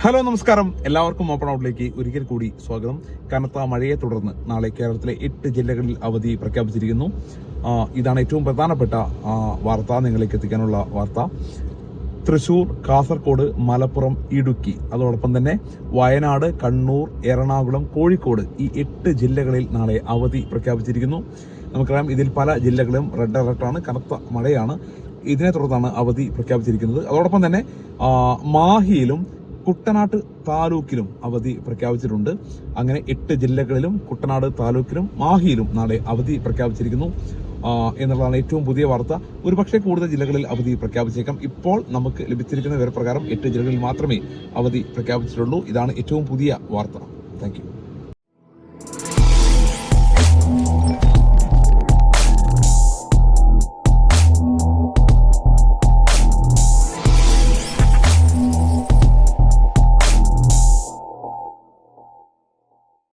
Hello നമസ്കാരം. എല്ലാവർക്കും open ഔട്ടിലേക്ക് ഒരിക്കൽ കൂടി സ്വാഗതം. കനത്ത മഴയെ തുടർന്ന് നാളെ കേരളത്തിലെ എട്ട് ജില്ലകളിൽ അവധി പ്രഖ്യാപിച്ചിരിക്കുന്നു. ഇതാണ് ഏറ്റവും പ്രധാനപ്പെട്ട വാർത്ത. നിങ്ങളിലേക്ക് എത്തിക്കാനുള്ള വാർത്ത. തൃശൂർ കാസർഗോഡ് മലപ്പുറം ഇടുക്കി. അതോടൊപ്പം തന്നെ വയനാട് കണ്ണൂർ എറണാകുളം കോഴിക്കോട് ഈ എട്ട് ജില്ലകളിൽ നാളെ അവധി പ്രഖ്യാപിച്ചിരിക്കുന്നു. നമുക്കറിയാം ഇതിൽ പല ജില്ലകളും റെഡ് അലർട്ടാണ് കനത്ത മഴയാണ്. ഇതിനെ തുടർന്നാണ് അവധി പ്രഖ്യാപിച്ചിരിക്കുന്നത്. അതോടൊപ്പം തന്നെ മാഹിയിലും കുട്ടനാട്ട് താലൂക്കിലും അവധി പ്രഖ്യാപിച്ചിട്ടുണ്ട്. അങ്ങനെ എട്ട് ജില്ലകളിലും കുട്ടനാട് താലൂക്കിലും മാഹിയിലും നാളെ അവധി പ്രഖ്യാപിച്ചിരിക്കുന്നു. എന്നുള്ളതാണ് ഏറ്റവും പുതിയ വാർത്ത. ഒരുപക്ഷെ കൂടുതൽ ജില്ലകളിൽ അവധി പ്രഖ്യാപിച്ചേക്കാം. ഇപ്പോൾ നമുക്ക് ലഭിച്ചിരിക്കുന്ന വിവരപ്രകാരം എട്ട് ജില്ലകളിൽ മാത്രമേ അവധി പ്രഖ്യാപിച്ചിട്ടുള്ളൂ. ഇതാണ് ഏറ്റവും പുതിയ വാർത്ത. താങ്ക്